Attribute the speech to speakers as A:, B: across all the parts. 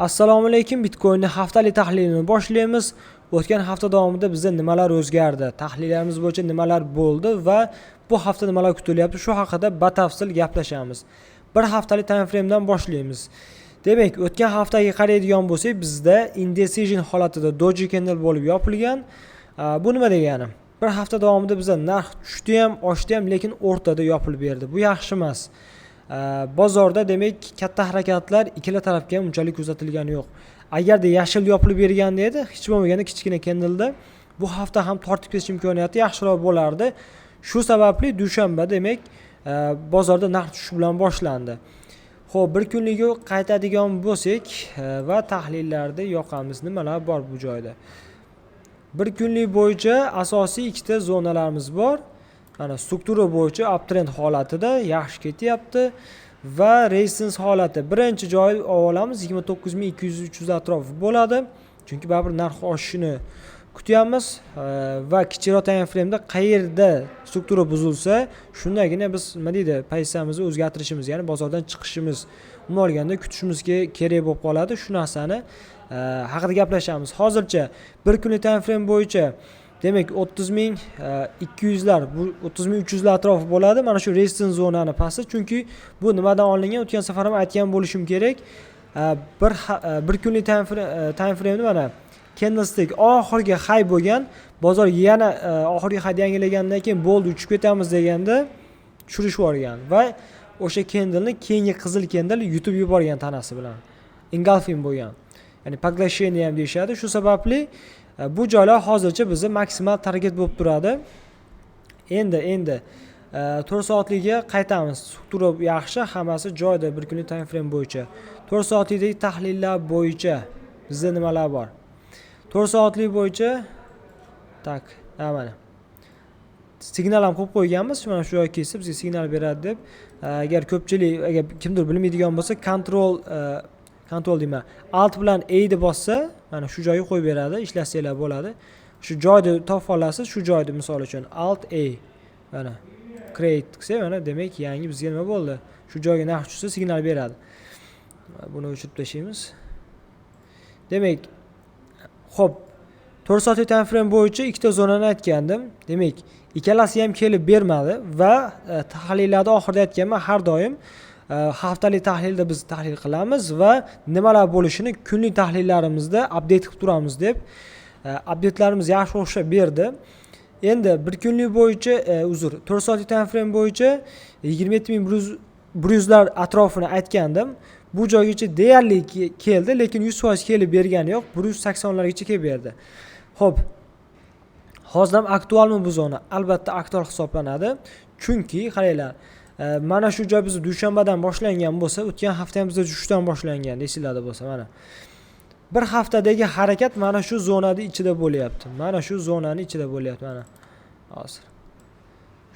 A: assalomu alaykum bitcoinni haftalik tahlilini boshlaymiz. O'tgan hafta davomida bizda nimalar o'zgardi? Tahlillarimiz bo'yicha nimalar bo'ldi va bu hafta nimalar kutilyapti? Shu haqida batafsil gaplashamiz. Bir haftalik time framedan boshlaymiz. Demak o'tgan haftaga qaraydigan bo'lsak bizda indecision holatida doji candle bo'lib yopilgan. Bu nima degani? Bir hafta davomida bizda narx tushdi ham oshdi ham lekin o'rtada yopilib berdi. Bu yaxshi emas bozorda demak katta harakatlar ikkala tarafga ham unchalik kuzatilgani yo'q. Agarda yashil yopilib berganda edi hech bo'lmaganda kichkina kendlda bu hafta ham tortib ketish imkoniyati yaxshiroq bo'lardi. Shu sababli dushanba demak a, bozorda narx tushish bilan boshlandi. Ho'p bir kunligu qaytadigan bo'lsak a, va tahlillarda yoqamiz. Nimalar bor bu joyda? Bir kunlik bo'yicha asosiy ikkita zonalarimiz bor mana struktura bo'yicha uptrend holatida yaxshi ketyapti va resistance holati. Birinchi joy olamiz yigirma to'qqiz ming ikki yuz uch yuz atrofi bo'ladi. Chunki baribir narx oshishini kutyapmiz e, va kichikroq time frameda qayerda struktura buzilsa shundagina biz nima deydi pozitsiyamizni o'zgartirishimiz ya'ni bozordan chiqishimiz umuman olganda kutishimiz ke- kerak bo'lib qoladi. Shu narsani e, haqida gaplashamiz. Hozircha bir kunlik time frame bo'yicha demak o'ttiz ming ikki yuzlar bu o'ttiz ming uch yuzlar atrofi bo'ladi mana shu resistance zonani pasti chunki bu nimadan olingan o'tgan safar ham aytgan bo'lishim kerak E, bir ha- e, bir kunlik time frame- e, time frameni mana candlestick oxirgi hay bo'lgan bozor yana e, oxirgi hayni yangilagandan keyin bo'ldi uchib ketamiz deganda tushirish yuborgan va o'sha candlni keyingi qizil candle yutib yuborgan tanasi bilan engulfing bo'lgan ya'ni поглощение ham deyishadi shu sababli e, bu joylar hozircha bizni maksimal target bo'lib turadi. Endi endi e, to'rt soatlikka qaytamiz. Struktura yaxshi hammasi joyida bir kunlik time frame bo'yicha. To'rt soatlikdagi tahlillar bo'yicha bizda nimalar bor? To'rt soatlik bo'yicha tak ha mana signal ham qo'yib qo'yganmiz mana shu joyga kelsa bizga signal beradi deb. E, agar ko'pchilik agar kimdir bilmaydigan bo'lsa control e, control deyman alt bilan a ni bossa mana shu joyga qo'yib beradi ishlasanglar bo'ladi shu joyni topib olasiz shu joyni misol uchun alt a mana create qilsak mana demak yangi bizga nima bo'ldi shu joyga narx tushsa signal beradi buni o'chirib tashlaymiz demak ho'p to'rt soatlik time frame bo'yicha ikkita zonani aytgandim. Demak ikkalasi ham kelib bermadi va e, tahlillarda oxirida aytganman har doim haftalik tahlilda biz tahlil qilamiz va nimalar bo'lishini kunlik tahlillarimizda update qilib turamiz deb e, updatelarimiz yaxshi o'xshab berdi. Endi bir kunlik bo'yicha e, uzr to'rt soatlik time frame bo'yicha yigirma yetti ming bir yuz bir yuzlar atrofini aytgandim. Bu joygacha deyarli ke- keldi lekin yuz foiz kelib bergani yo'q bir yuz saksonlargacha kelib berdi. Ho'p hozir ham aktualmi bu zona? Albatta aktual hisoblanadi. Chunki qaranglar mana shu joy biz dushanbadan boshlangan bo'lsa o'tgan hafta ham bizda tushishdan boshlangan esinglarda bo'lsa mana. Bir haftadagi harakat mana shu zonani ichida bo'lyapti. Mana shu zonani ichida bo'lyapti mana. Hozir.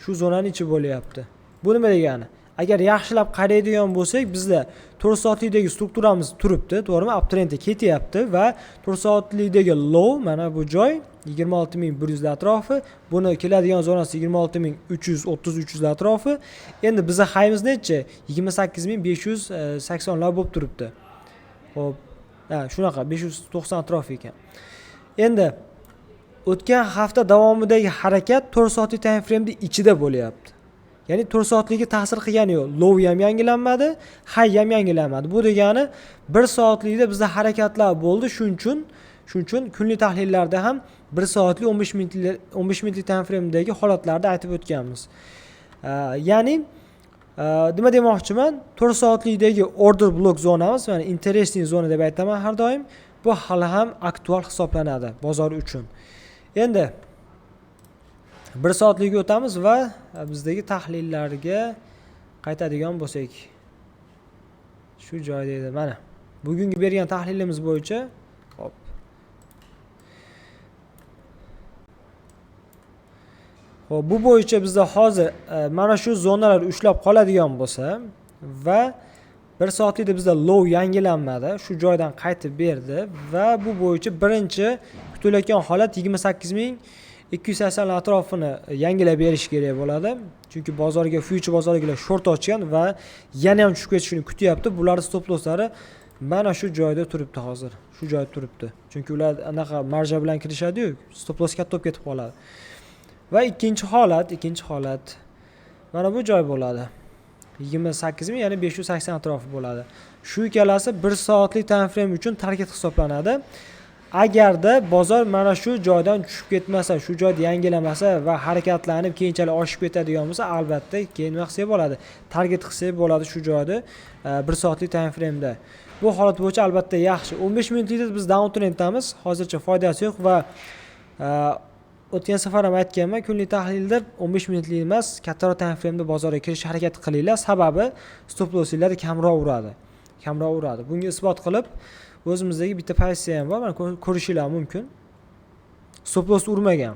A: Shu zonani ichi bo'lyapti. Bu nima degani agar yaxshilab qaraydigan bo'lsak bizda to'rt soatlikdagi strukturamiz turibdi to'g'rimi? Uptrendga ketyapti va to'rt soatlikdagi low mana bu joy yigirma olti ming bir yuzlar atrofi buni keladigan zonasi yigirma olti ming uch yuz o'ttiz uch yuzlar atrofi. Endi bizni hayimiz nechi? yigirma sakkiz ming besh yuz e, saksonlar bo'lib turibdi. Ho'p ha shunaqa besh yuz to'qson atrofi ekan. Endi o'tgan hafta davomidagi harakat to'rt soatlik time frameni ichida bo'lyapti ya'ni to'rt ta'sir qilgani yo'q. Low ham yangilanmadi high ham yangilanmadi. Bu degani bir soatlikda bizda harakatlar bo'ldi. Shuning uchun shuning uchun kunlik tahlillarda ham bir soatlik o'n besh minutlik o'n besh minutlik time framedagi holatlarni aytib o'tganmiz. Ya'ni nima demoqchiman? To'rt soatlikdagi order blok zonamiz mana interesting zona deb aytaman har doim. Bu hali ham aktual hisoblanadi bozor uchun. Endi bir soatlikka o'tamiz va bizdagi tahlillarga qaytadigan bo'lsak shu joyda edi. Mana bugungi bergan tahlilimiz bo'yicha hop. Xo'p, bu bo'yicha bizda hozir e, mana shu zonalar ushlab qoladigan bo'lsa va bir soatlikda bizda low yangilanmadi. Shu joydan qaytib berdi va bu bo'yicha birinchi kutilayotgan holat yigirma sakkiz ming ikki yuz sakson atrofini yangilab berish kerak bo'ladi chunki bozorga fyucher bozoriga short ochgan va yana ham tushib ketishini kutyapti bularni stop losslari mana shu joyda turibdi hozir shu joyda turibdi chunki ular anaqa marja bilan kirishadiyu stop loss katta bo'lib ketib qoladi va ikkinchi holat ikkinchi holat mana bu joy bo'ladi yigirma sakkiz ming ya'ni besh yuz sakson atrofi bo'ladi shu ikkalasi bir soatlik time frame uchun target hisoblanadi agarda bozor mana shu joydan tushib ketmasa shu joyda yangilamasa va harakatlanib keyinchalik oshib ketadigan bo'lsa albatta keyin nima qilsak bo'ladi target qilsak bo'ladi shu joyda e, bir soatlik time frameda. Bu holat bo'yicha albatta yaxshi. O'n besh minutlikda biz down trenddamiz hozircha foydasi yo'q va e, o'tgan safar ham aytganman kunlik tahlilda o'n besh minutlik emas kattaroq time frameda bozorga kirishga harakat qilinglar. Sababi stop lossinglar kamroq uradi. Kamroq uradi. Bunga isbot qilib o'zimizdagi bitta pozitsiya ham bor mana ko'r- ko'rishinglar mumkin stop loss urmagan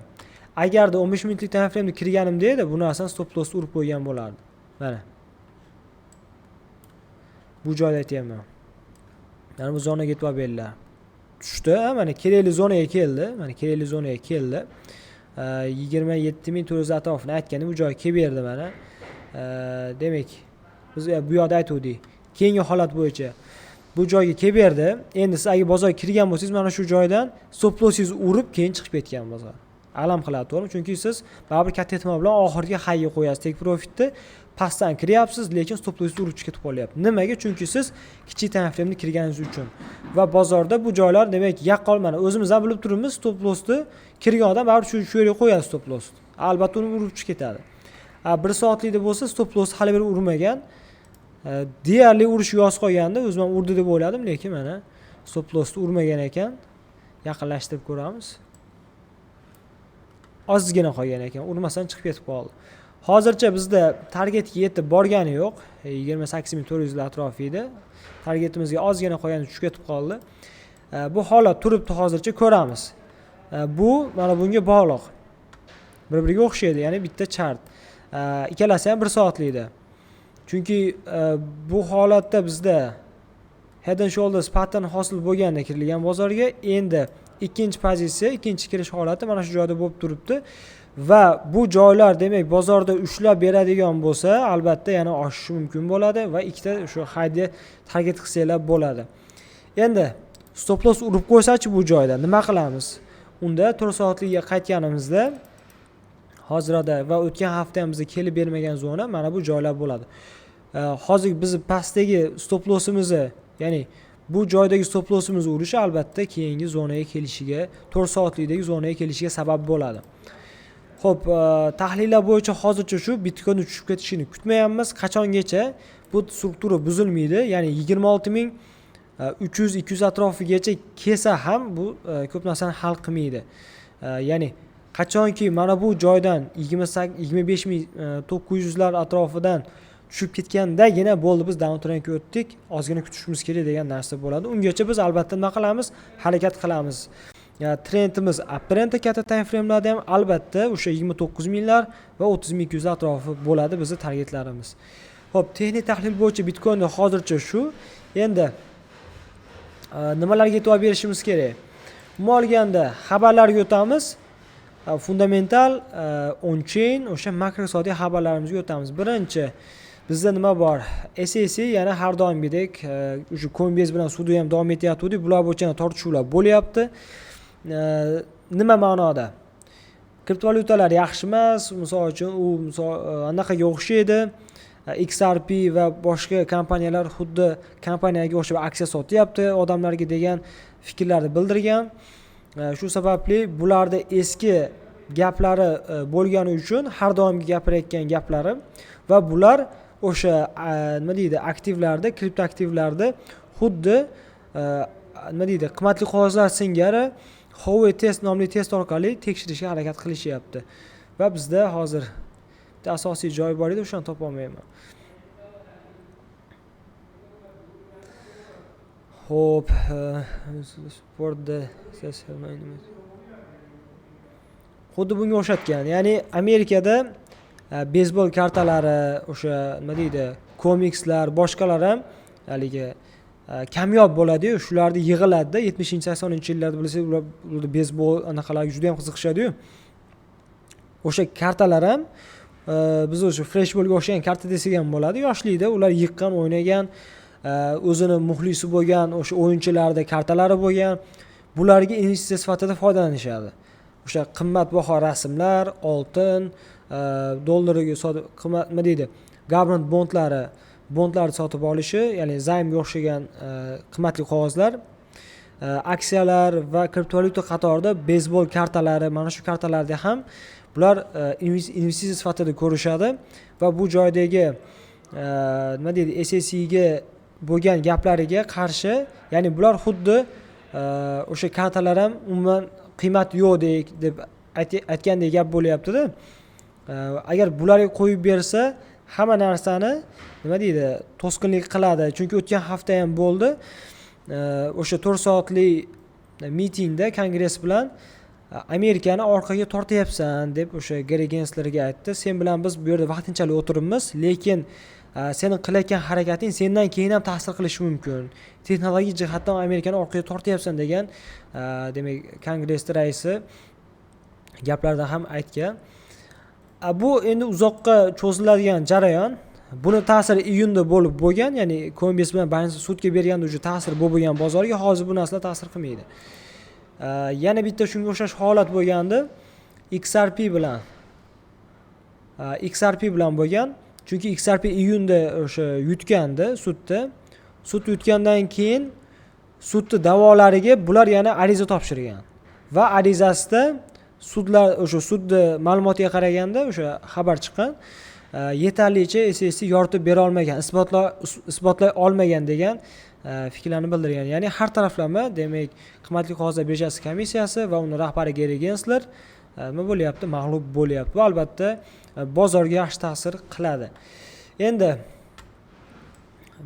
A: agarda o'n besh minutlik time frameda kirganimda edi bu narsani stop loss urib qo'ygan bo'lardi mana bu joyda aytyapman mana bu zonaga e'tibor beringlar tushdi mana kerakli zonaga keldi mana kerakli zonaga keldi yigirma yetti ming to'rt yuz atrofini aytganda bu joyga kelib berdi mana E, demak biz bu yoqda aytuvdik keyingi holat bo'yicha bu joyga kelib berdi endi siz agar bozorga kirgan bo'lsangiz mana shu joydan stop lossingizni urib keyin chiqib ketgan bozor. Alam qiladi to'g'rimi chunki siz baribir katta ehtimol bilan oxirgi hayga qo'yasiz tek profitni pastdan kiryapsiz lekin stop lossingizni urib chiqib qolyapti. Nimaga? Chunki siz kichik frameda kirganingiz uchun. Va bozorda bu joylar demak yaqqol mana o'zimiz ham bilib turibmiz stop lossni kirgan odam baribir shu yerga qo'yadi stop lossni albatta uni urib chiqib ketadi. Bir soatlikda bo'lsa stop loss hali beri urmagan deyarli urish yozib qolganda o'zim ham urdi deb o'yladim lekin mana stop lossni urmagan ekan yaqinlashtirib ko'ramiz. Ozgina qolgan ekan urmasdan chiqib ketib qoldi. Hozircha bizda targetga yetib borgani yo'q. Yigirma sakkiz ming to'rt yuzlar atrofi edi. Targetimizga ozgina qolgani tushib ketib qoldi. E, bu holat turibdi hozircha ko'ramiz. E, bu mana bunga bog'liq. Bir biriga o'xshaydi ya'ni bitta chart. İkkalasi ham bir soatlikda chunki e, bu holatda bizda head and shoulders pattern hosil bo'lganda kirilgan bozorga endi ikkinchi pozitsiya ikkinchi kirish holati mana shu joyda bo'lib turibdi. Va bu joylar demak bozorda ushlab beradigan bo'lsa albatta yana oshishi mumkin bo'ladi va ikkita shu hayga target qilsanglar bo'ladi. Endi stop loss urib qo'ysachi bu joyda nima qilamiz? Unda to'rt soatlikka qaytganimizda hozirda va o'tgan hafta ham bizga kelib bermagan zona mana bu joylar bo'ladi. E, hozir bizni pastdagi stop lossimizni ya'ni bu joydagi stop lossimizni urishi albatta keyingi zonaga kelishiga to'rt soatlikdagi zonaga kelishiga sabab bo'ladi. Ho'p e, tahlillar bo'yicha hozircha shu bitcoin tushib ketishini kutmayapmiz. Qachongacha? Bu struktura buzilmaydi ya'ni yigirma olti ming uch yuz ikki yuz atrofigacha kelsa ham bu ko'p narsani hal qilmaydi. Ya'ni qachonki mana bu joydan yigirma sakkiz yigirma besh ming to'qqiz yuzlar atrofidan tushib ketgandagina bo'ldi biz down trendga o'tdik. Ozgina kutishimiz kerak degan narsa bo'ladi. Ungacha biz albatta nima qilamiz? Harakat qilamiz. Trendimiz uptrendda katta time framelarda ham albatta o'sha yigirma to'qqiz minglar va o'ttiz ming ikki yuz atrofi bo'ladi bizni targetlarimiz. Ho'p texnik tahlil bo'yicha bitcoinda hozircha shu. Endi e, nimalarga e'tibor berishimiz kerak? Umuman olganda xabarlarga o'tamiz. E, Э, fundamental э, on chain o'sha makroiqtisodiy xabarlarimizga o'tamiz birinchi bizda nima bor? Ssc yana har doimgidek e, o'sha coinbase bilan sudi ham davom etayotgandik bular bo'yicha tortishuvlar bo'lyapti. E, nima ma'noda? Kriptovalyutalar yaxshi emas misol uchun u misol e, anaqaga o'xshaydi. Xrp va boshqa kompaniyalar xuddi kompaniyaga o'xshab aksiya sotyapti odamlarga degan fikrlarni bildirgan. Shu sababli bularni eski gaplari e, bo'lgani uchun har doimgi gapirayotgan gaplari va bular o'sha e, nima deydi aktivlarda kripto aktivlarda xuddi e, nima deydi qimmatli qog'ozlar singari Huawei test nomli test orqali tekshirishga harakat qilishyapti. Va bizda hozir bitta asosiy joy bor edi o'shani topolmayman. Ho'p sportda xuddi bunga o'xshatgan. Ya'ni amerikada e, beysbol kartalari o'sha nima deydi komikslar boshqalar ham haligi e, kamyob bo'ladiyu shularni yig'iladida yetmishinchi saksoninchi yillarda bilsangiz ular beysbol anaqalarga juda yam qiziqishadiyu. O'sha kartalar ham e, biz o'sha freshbolga o'xshagan karta desak ham bo'ladi yoshlikda ular yiqqan o'ynagan o'zini muxlisi bo'lgan o'sha o'yinchilarda kartalari bo'lgan bularga investitsiya sifatida foydalanishadi. O'sha qimmatbaho rasmlar oltin e, dollariga sotib qimmat nima deydi government bondlari bondlarni sotib olishi ya'ni zaymga o'xshagan e, qimmatli qog'ozlar. E, aksiyalar va kriptovalyuta qatorida beysbol kartalari mana shu kartalarda ham bular inves- investitsiya sifatida ko'rishadi va bu joydagi nima deydi ssga bo'lgan gaplariga qarshi ya'ni bular xuddi e, o'sha kartalar ham umuman qiymat yo'qdek deb ayt- aytgandek gap bo'lyaptida. E, agar bularga qo'yib bersa hamma narsani nima deydi to'sqinlik qiladi. Chunki o'tgan hafta ham bo'ldi. E, o'sha to'rt soatlik mitingda kongress bilan amerikani orqaga tortyapsan deb o'sha geri genslerga aytdi. Sen bilan biz bu yerda vaqtinchalik o'tiribmiz lekin seni qilayotgan harakating sendan keyin ham ta'sir qilishi mumkin texnologik jihatdan amerikani orqaga tortyapsan degan e, demak kongressni raisi gaplarda ham aytgan A, bu endi uzoqqa cho'ziladigan jarayon buni ta'siri iyunda bo'lib bo'lgan ya'ni coinbase bilan binance sudga berganda уже ta'sir bo'lib bo'lgan bozorga hozir bu narsalar ta'sir qilmaydi A, yana bitta shunga o'xshash holat bo'lgandi xrp bilan A, xrp bilan bo'lgan chunki xrp iyunda o'sha yutgandi sudda sud yutgandan keyin sudni da'volariga bular yana ariza topshirgan. Va arizasida sudlar o'sha sudni ma'lumotiga qaraganda o'sha xabar chiqqan. E, yetarlicha ssc yoritib bera olmagan isbotlay isbotlay olmagan degan e, fikrlarni bildirgan. Ya'ni har taraflama demak qimmatli qog'ozlar birjasi komissiyasi va uni rahbari geri gensler e, nima bo'lyapti? Mag'lub bo'lyapti. Va albatta bozorga yaxshi ta'sir qiladi. Endi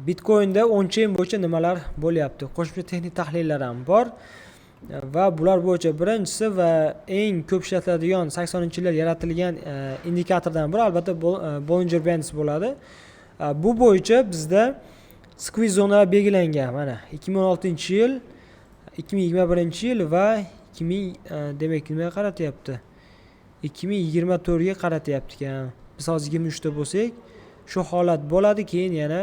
A: bitcoinda on chain bo'yicha nimalar bo'lyapti? Qo'shimcha texnik tahlillar ham bor. Va bular bo'yicha birinchisi va eng ko'p ishlatiladigan saksoninchi yillar yaratilgan indikatordan biri albatta Bol- bollinger bands bo'ladi. Bu bo'yicha bizda squeeze zonalar belgilangan. Mana ikki ming o'n oltinchi yil ikki ming yigirma birinchi yil va ikki ming e, demak nimaga qaratyapti ikki ming yigirma to'rtga qaratyapti ekan biz hozir yigirma uchda bo'lsak shu holat bo'ladi keyin yana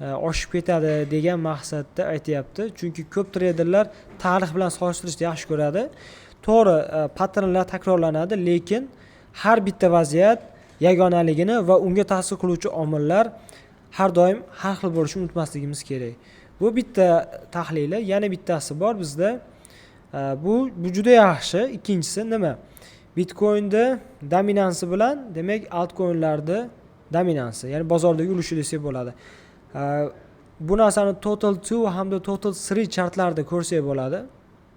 A: e, oshib ketadi degan maqsadda aytyapti chunki ko'p treyderlar tarix bilan solishtirishni yaxshi ko'radi. To'g'ri e, patternlar takrorlanadi lekin har bitta vaziyat yagonaligini va unga ta'sir qiluvchi omillar har doim har xil bo'lishini unutmasligimiz kerak. Bu bitta tahlili yana bittasi bor bizda bu bu juda yaxshi ikkinchisi nima bitcoinni dominansi bilan demak altcoinlarni dominansi ya'ni bozordagi ulushi desak bo'ladi. E, bu narsani total two hamda total three chartlarida ko'rsak bo'ladi.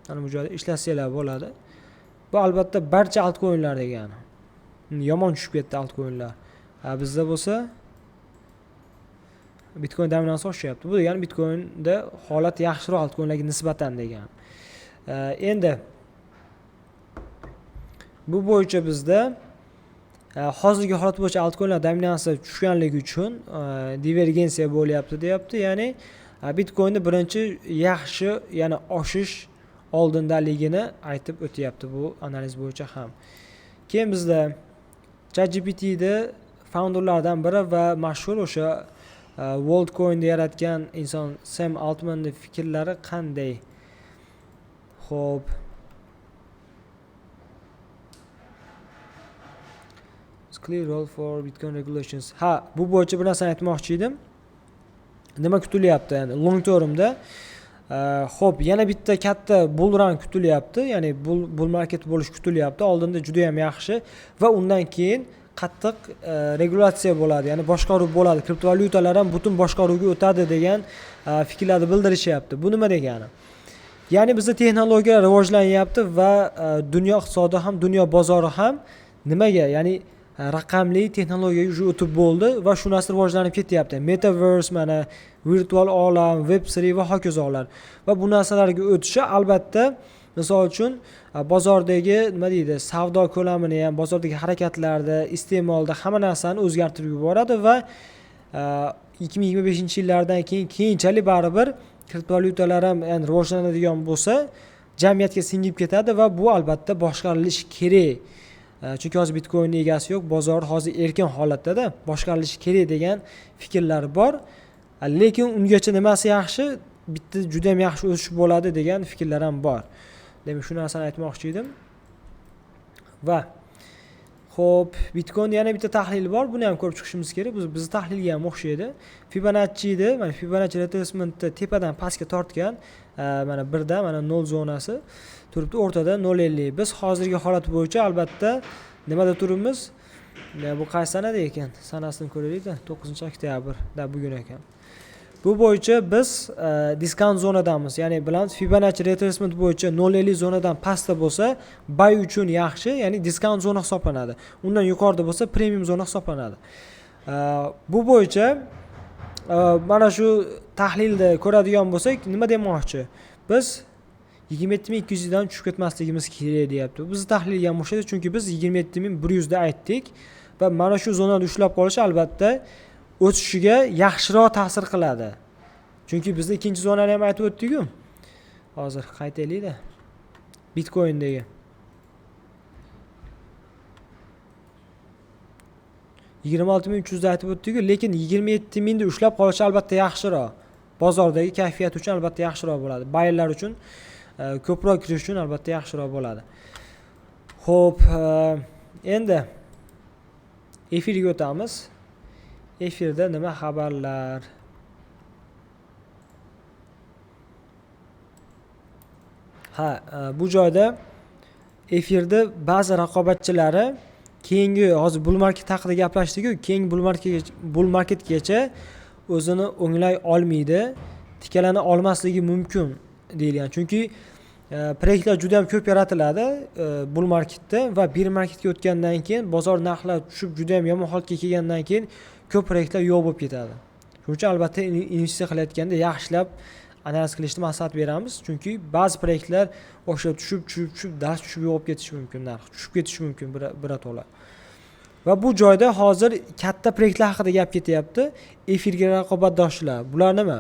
A: Mana bu joyda ishlasanglar bo'ladi. Bu albatta barcha altcoinlar degani. Yomon tushib ketdi altcoinlar. A, bizda bo'lsa bitcoin dominansi oshyapti. Bu degani bitcoinda holat yaxshiroq altcoinlarga nisbatan degani E, endi. Bu bo'yicha bizda e, hozirgi holat bo'yicha altcoinlar dominansi tushganligi uchun e, divergensiya bo'lyapti deyapti ya'ni e, bitcoinni birinchi yaxshi yana oshish oldindaligini aytib o'tyapti bu analiz bo'yicha ham. Keyin bizda chatgptni founderlaridan biri va mashhur o'sha worldcoinni yaratgan inson sam altmanni fikrlari qanday It's clear role for Bitcoin regulations. Ha, bu bo'yicha bir narsani aytmoqchi edim. Nima kutilyapti ya'ni long termda? Xo'p, yana bitta katta bull run kutilyapti, ya'ni bull, bull market bo'lish kutilyapti. Oldinda juda ham yaxshi va undan keyin qattiq e, regulatsiya bo'ladi, ya'ni boshqaruv bo'ladi. Kriptovalyutalar ham butun boshqaruvga o'tadi degan e, fikrlarni bildirishyapti. Bu nima degani? Ya'ni bizda texnologiyalar rivojlanyapti va e, dunyo iqtisodi ham, dunyo bozori ham nimaga? Ya'ni e, raqamli texnologiyaga уже o'tib bo'ldi va shu narsa rivojlanib ketyapti. Metaverse mana virtual olam, web3 va hokazolar. Va bu narsalarga o'tishi albatta misol uchun e, bozordagi nima deydi, savdo ko'lamini ham, bozordagi harakatlarda, iste'molda hamma narsani o'zgartirib yuboradi va e, 2025 yillardan keyin keyinchalik baribir kriptovalyutalar ham yani rivojlanadigan bo'lsa jamiyatga singib ketadi va bu albatta boshqarilishi kerak. E, chunki hozir bitcoinni egasi yo'q bozor hozir erkin holatdada boshqarilishi kerak degan fikrlar bor. Lekin ungacha nimasi yaxshi bitta juda ham yaxshi o'sish bo'ladi degan fikrlar ham bor. Demak shu narsani aytmoqchi edim. Va Xo'p, Bitcoin yana bitta tahlil bor. Buni ham ko'rib chiqishimiz kerak. Bu bizni tahlilga ham o'xshaydi. Fibonacci edi. Mana Fibonacci retracement tepadan pastga tortgan. Mana birda mana 0 zonasi turibdi, o'rtada 0.50. Biz hozirgi holat bo'yicha albatta nimada turibmiz? Bu qaysi sanada ekan? Sanasini ko'raylik-da. 9-oktyabrda bugun ekan. Bu bo'yicha biz e, diskant zonadamiz. Ya'ni bilan Fibonacci retracement bo'yicha 0.50 zonadan pastda bo'lsa, buy uchun yaxshi, ya'ni diskant zona hisoblanadi. Undan yuqorida bo'lsa, premium zona hisoblanadi. E, Bu bo'yicha e, mana shu tahlilni ko'radigan bo'lsak, nima demoqchi? Biz 27200 dan tushib ketmasligimiz kerak deyapti. Bizni tahlilga ham o'xshaydi, chunki biz 27100 da aytdik va mana shu zonada ushlab qolish albatta o'sishiga yaxshiroq ta'sir qiladi. Chunki bizda ikkinchi zonani ham aytib o'tdik-ku. Hozir qaytaylik-da. Bitcoin'dagi. yigirma olti ming uch yuzda aytib o'tdik-ku, lekin yigirma yetti mingda ushlab qolishi albatta yaxshiroq. Bozordagi kayfiyat uchun albatta yaxshiroq bo'ladi. Baylar uchun e, ko'proq kirish uchun albatta yaxshiroq bo'ladi. Xo'p, e, endi efirga o'tamiz. Efirda nima xabarlar? Ha, e, bu joyda efirda ba'zi raqobatchilari keyingi hozir bull market haqida gaplashdik-ku, keyingi bull marketgacha bull marketgacha o'zini o'nglay olmaydi, tikalana olmasligi mumkin deyilgan. Chunki e, proyektlar juda ham ko'p yaratiladi e, bull marketda va bir marketga o'tgandan keyin bozor narxlari tushib juda ham yomon holatga kelgandan keyin ko'p proyektlar yo'q bo'lib ketadi. Shuning uchun albatta in- investitsiya qilayotganda yaxshilab analiz qilishni maslahat beramiz. Chunki ba'zi proyektlar o'sha tushib, tushib, tushib, dast tushib yo'q bo'lib ketishi mumkin narx, tushib ketishi mumkin bir birato'la. Va bu joyda hozir katta proyektlar haqida gap ketyapti. Efirga raqobatdoshlar. Bular nima?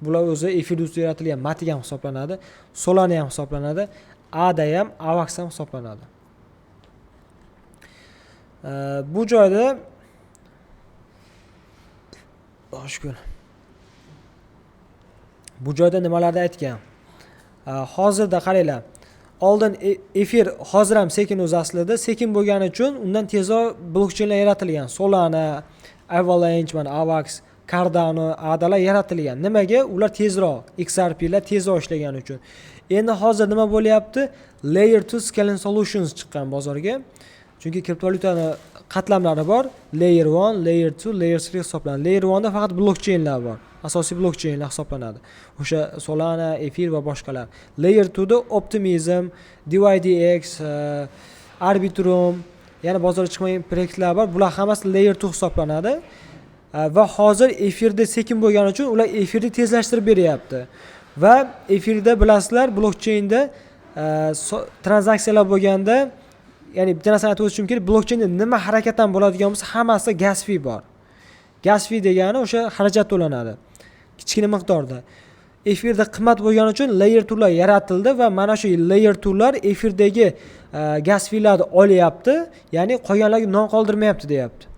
A: Bular o'zi efir ustida yaratilgan Matic ham hisoblanadi, Solana ham hisoblanadi, ADA ham, AVAX ham hisoblanadi. E, bu joyda Xudoga shukr. Bu joyda nimalarni aytgan? Hozirda qaranglar. Oldin e- efir hozir ham sekin o'zi aslida, sekin bo'lgani uchun undan tezroq blokcheynlar yaratilgan. Solana, Avalanche, mana AVAX, Cardano, ADAlar yaratilgan. Nimaga? Ular tezroq, XRPlar tezroq ishlagani uchun. Endi hozir nima bo'lyapti? Layer 2 Scaling Solutions chiqqan bozorga. Chunki kriptovalyutani qatlamlari bor. Layer 1, Layer 2, Layer 3 hisoblanadi. Layer 1 da faqat blokcheynlar bor. Asosiy blokcheynlar hisoblanadi. O'sha Solana, Efir va boshqalar. Layer 2 da Optimism, DYDX, e, Arbitrum, yana bozorga chiqmagan proyektlar bor. Bular hammasi Layer 2 hisoblanadi. E, Va hozir efirda sekin bo'lgani uchun ular efirni tezlashtirib beryapti. Va efirda bilasizlar, blokcheynda e, tranzaksiyalar bo'lganda ya'ni bitta narsani aytib o'tishim kerak, blokcheynda nima harakatdan bo'ladigan bo'lsa, hammasida gas fee bor. Gas fee degani o'sha xarajat to'lanadi. Kichkina miqdorda. Efirda qimmat bo'lgani uchun layer 2 lar yaratildi va mana shu layer 2 lar efirdagi e, gas feelarni olyapti, ya'ni qolganlarga non qoldirmayapti deyapti.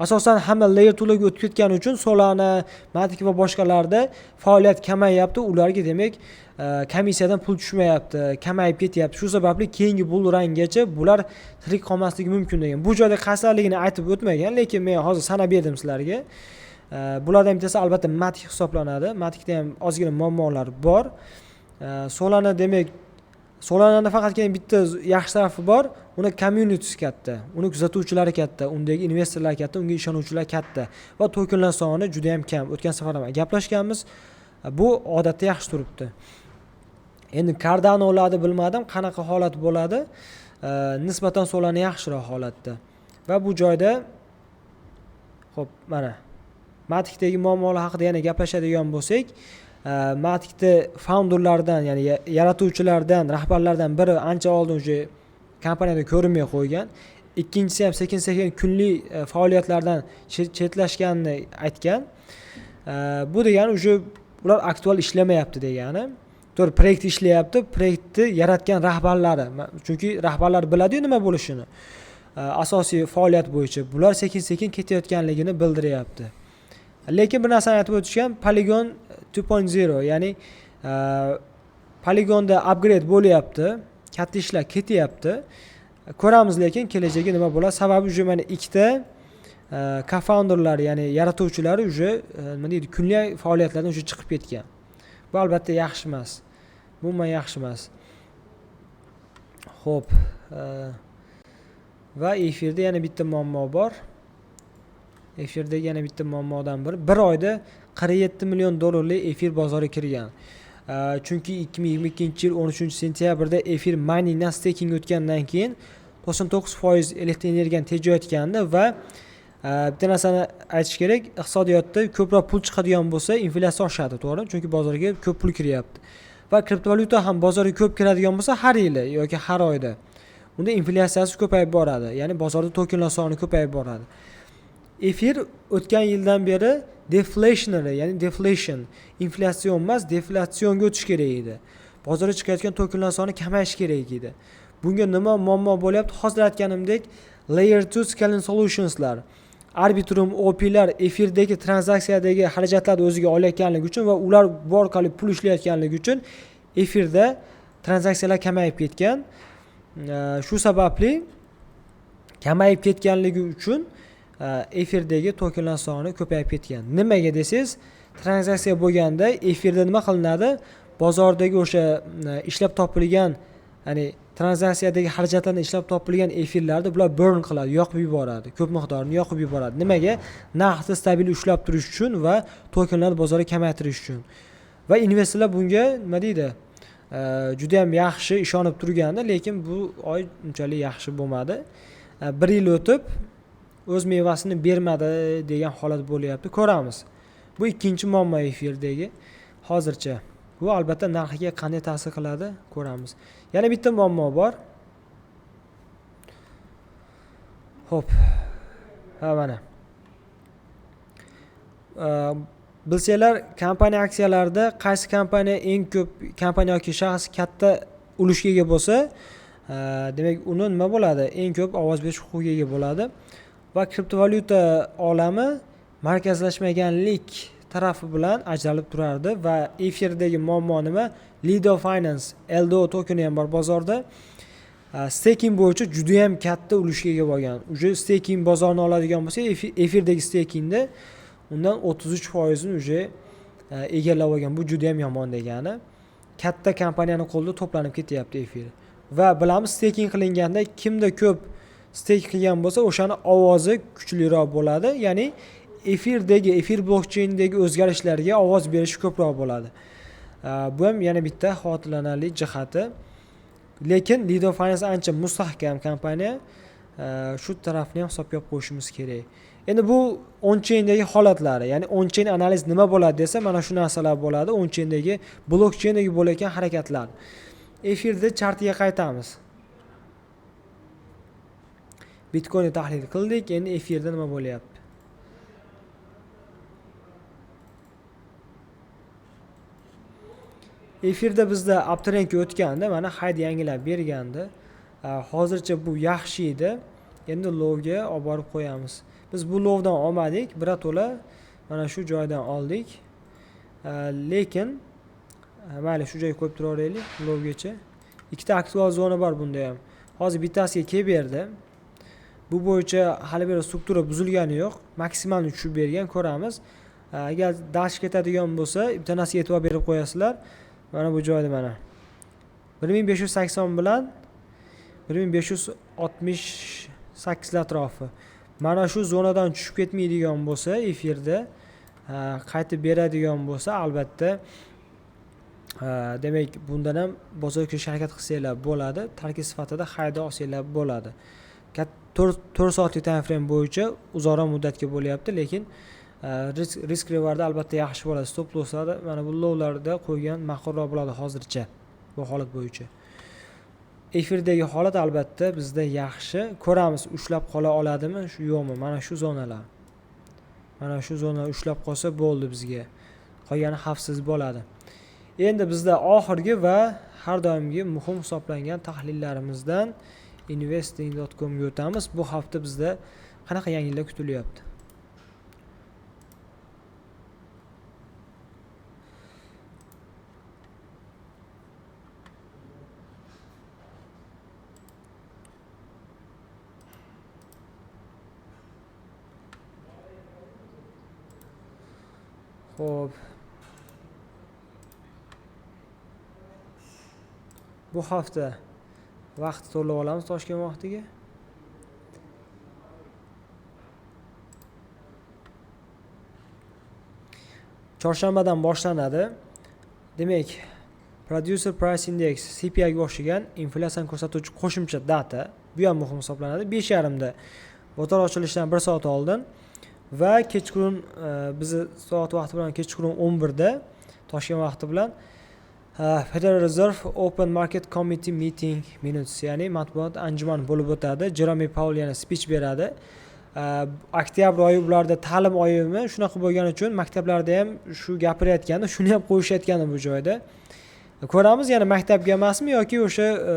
A: Asosan hamma layer 2 larga o'tib ketgani uchun Solana, Matic va boshqalarda faoliyat kamayyapti. Ularga demak e, komissiyadan pul tushmayapti, kamayib ketyapti. Shu sababli keyingi bull ranggacha bular tirik qolmasligi mumkin degan. Bu joyda qaysilarligini aytib o'tmagan, lekin men hozir sanab berdim sizlarga. E, Bulardan bittasi albatta Matic hisoblanadi. Maticda ham ozgina muammolar bor. E, Solana demak solanani faqatgina bitta yaxshi tarafi bor, uni community katta, uni kuzatuvchilari katta, undagi investorlar katta, unga ishonuvchilar katta va tokenlar soni juda ham kam. O'tgan safar ham gaplashganmiz. E, bu odatda yaxshi turibdi. Endi kardanolarni bilmadim, qanaqa holat bo'ladi. E, nisbatan Solana yaxshiroq holatda. Va bu joyda Xo'p, mana Maticdagi muammolar haqida yana gaplashadigan bo'lsak, e, Maticda founderlardan, ya'ni ya- yaratuvchilardan, rahbarlardan biri ancha oldin o'sha kompaniyada ko'rinmay qo'ygan. Ikkinchisi ham sekin-sekin kunlik e, faoliyatlardan chet- chetlashganini aytgan. E, Bu degani o'sha ular aktual ishlamayapti degani. To'g'ri, proyekt ishlayapti, proyektni yaratgan rahbarlari. Chunki rahbarlar biladi nima bo'lishini. E, Asosiy faoliyat bo'yicha bular sekin-sekin ketayotganligini bildiryapti. lekin bir narsani aytib o'tishgan polygon 2.0 ya'ni e, poligonda upgrade bo'lyapti katta ishlar ketyapti ko'ramiz lekin kelajagi nima bo'ladi sababi уже mana ikkita co-founderlar ya'ni yaratuvchilari уже e, nima deydi kunlik faoliyatlardan уже chiqib ketgan bu albatta yaxshi emas bu umuman yaxshi emas ho'p e, va efirda yana bitta muammo bor efirdagi yana bitta muammodan biri bir oyda qirq yetti million dollarlik efir bozoriga kirgan. E, chunki ikki ming yigirma ikkinchi yil o'n uchinchi sentyabrda efir miningdan staking o'tgandan keyin to'qson to'qqiz foiz elektr energiyani tejayotgandi va e, bitta narsani aytish kerak iqtisodiyotda ko'proq pul chiqadigan bo'lsa inflyatsiya oshadi to'g'rimi chunki bozorga ko'p pul kiryapti. Va kriptovalyuta ham bozorga ko'p kiradigan bo'lsa har yili yoki har oyda unda inflyatsiyasi ko'payib boradi. Ya'ni bozorda tokenlar soni ko'payib boradi efir o'tgan yildan beri deflationary ya'ni deflation inflyatsion emas deflatsionga o'tish kerak edi bozorga chiqayotgan tokenlar soni kamayishi kerak edi bunga nima muammo bo'lyapti hozir aytganimdek layer 2 scaling solutionslar arbitrum oplar efirdagi tranzaksiyadagi xarajatlarni o'ziga olayotganligi uchun va ular bu orqali pul ishlayotganligi uchun efirda tranzaksiyalar kamayib ketgan shu sababli kamayib ketganligi uchun efirdagi tokenlar soni ko'payib ketgan nimaga desangiz tranzaksiya bo'lganda efirda nima qilinadi? Bozordagi o'sha e, ishlab topilgan ya'ni tranzaksiyadagi xarajatlarni ishlab topilgan efirlarni bular burn qiladi yoqib yuboradi ko'p miqdorni yoqib yuboradi. Nimaga narxni stabil ushlab turish uchun va tokenlarni bozorga kamaytirish uchun. Va investorlar bunga nima deydi? E, juda yam yaxshi ishonib turgandi lekin bu oy unchalik yaxshi bo'lmadi. E, bir yil o'tib o'z mevasini bermadi degan holat bo'lyapti. Ko'ramiz. Bu ikkinchi muammo efirdagi hozircha bu albatta narxiga qanday ta'sir qiladi? Ko'ramiz. Yana bitta muammo bor. Ho'p ha mana. Bilsanglar kompaniya aksiyalarida qaysi kompaniya eng ko'p kompaniya yoki shaxs katta ulushga ega bo'lsa demak uni nima bo'ladi? Eng ko'p ovoz berish huquqiga ega bo'ladi va kriptovalyuta olami markazlashmaganlik tarafi bilan ajralib turardi va efirdagi muammo nima lido finance ldo tokeni ham bor bozorda staking bo'yicha juda yam katta ulushga ega bo'lgan уже staking bozorini oladigan bo'lsa efi- efirdagi stakingda undan o'ttiz uch foizini уже e, egallab olgan bu juda yam yomon degani katta kompaniyani qo'lida to'planib ketyapti efir va bilamiz staking qilinganda kimda ko'p steyk qilgan bo'lsa o'shani ovozi kuchliroq bo'ladi. Ya'ni efirdagi efir blokcheyndagi o'zgarishlarga ovoz berishi ko'proq bo'ladi. Bu ham yana bitta xavotirlanarli jihati. Lekin lido finance ancha mustahkam kompaniya. Shu tarafni ham hisobga olib qo'yishimiz kerak. Endi bu oncheyndagi holatlari ya'ni oncheyn analiz nima bo'ladi desa mana shu narsalar bo'ladi. Oncheyndagi blokcheyndagi bo'layotgan harakatlar. Efirda chartiga qaytamiz bitcoinni tahlil qildik endi efirda nima bo'lyapti efirda bizda aptrenka o'tganda mana hayd yangilab bergandi hozircha bu yaxshi edi endi lovga olib borib qo'yamiz. Biz bu lovdan olmadik birato'la mana shu joydan oldik. A, lekin a, mayli shu joyga qo'yib turaveraylik lovgacha ikkita aktual zona bor bunda ham. Hozir bittasiga kelib berdi bu bo'yicha hali beri struktura buzilgani yo'q maksimalni tushib bergan ko'ramiz agar dash ketadigan bo'lsa bitta narsaga e'tibor berib qo'yasizlar mana bu joyda mana. bir ming besh yuz sakson bilan bir ming besh yuz oltmish sakkizlar atrofi. Mana shu zonadan tushib ketmaydigan bo'lsa efirda. A, qaytib beradigan bo'lsa albatta. A, demak bundan ham bozorga kirishga harakat qilsanglar bo'ladi. Tarkib sifatida hayda olsanglar bo'ladi to'rt to'rt soatlik time frame bo'yicha uzoqroq muddatga bo'lyapti lekin e, risk risk reward albatta yaxshi bo'ladi. Stop losslar mana bu lowlarda qo'ygan ma'qulroq bo'ladi hozircha bu holat bo'yicha. Efirdagi holat albatta bizda yaxshi. Ko'ramiz ushlab qola oladimi? Shu yo'qmi? Mana shu zonalar. Mana shu zona ushlab qolsa bo'ldi bizga. Qolgani xavfsiz bo'ladi. Endi bizda oxirgi va har doimgi muhim hisoblangan tahlillarimizdan investing.comga o'tamiz bu hafta bizde bizda qanaqa yangiliklar kutilyapti Hop. Bu hafta vaqt to'lab olamiz Toshkent vaqtiga. Chorshanbadan boshlanadi. Demak, Producer Price Index CPI ga o'xshagan inflyatsiyani ko'rsatuvchi qo'shimcha data. Bu ham muhim hisoblanadi. 5:30 da bozor ochilishidan 1 soat oldin va kechqurun e, bizni soat vaqti bilan kechqurun 11 da Toshkent vaqti bilan Federal Reserve Open Market Committee Meeting Minutes ya'ni matbuot anjumani bo'lib o'tadi. Jerome Powell yana speech beradi. E, oktyabr oyi ularda ta'lim oyimi shunaqa bo'lgani uchun maktablarda ham shu gapirayotganda shuni ham qo'yishayotgandi bu joyda. Ko'ramiz yana maktabga emasmi yoki o'sha e,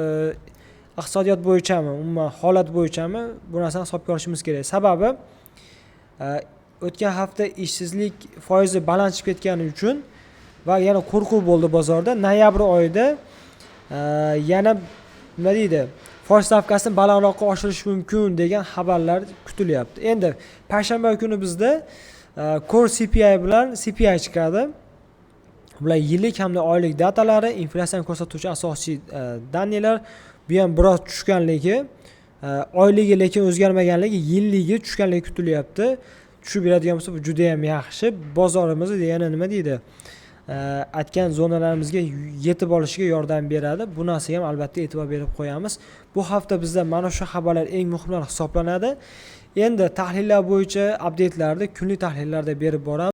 A: iqtisodiyot bo'yichami, umuman holat bo'yichami bu narsani hisobga olishimiz kerak. Sababi o'tgan hafta ishsizlik foizi baland chiqib ketgani uchun va yana qo'rquv bo'ldi bozorda. Noyabr oyida e, yana nima deydi? Foiz stavkasini balandroqqa oshirish mumkin degan xabarlar kutilyapti. Endi payshanba kuni bizda e, core CPI bilan CPI chiqadi. Bular yillik hamda oylik datalari, inflyatsiyani ko'rsatuvchi asosiy e, danyalar. Bu ham biroz tushganligi, oyligi lekin o'zgarmaganligi, yilligi tushganligi kutilyapti. Tushib beradigan bo'lsa bu juda ham yaxshi. Bozorimizni yana nima deydi? E, aytgan zonalarimizga yetib olishiga yordam beradi. Bu narsaga ham albatta e'tibor berib qo'yamiz. Bu hafta bizda mana shu xabarlar eng muhimlar hisoblanadi. Endi tahlillar bo'yicha update'larni kunlik tahlillarda berib boramiz.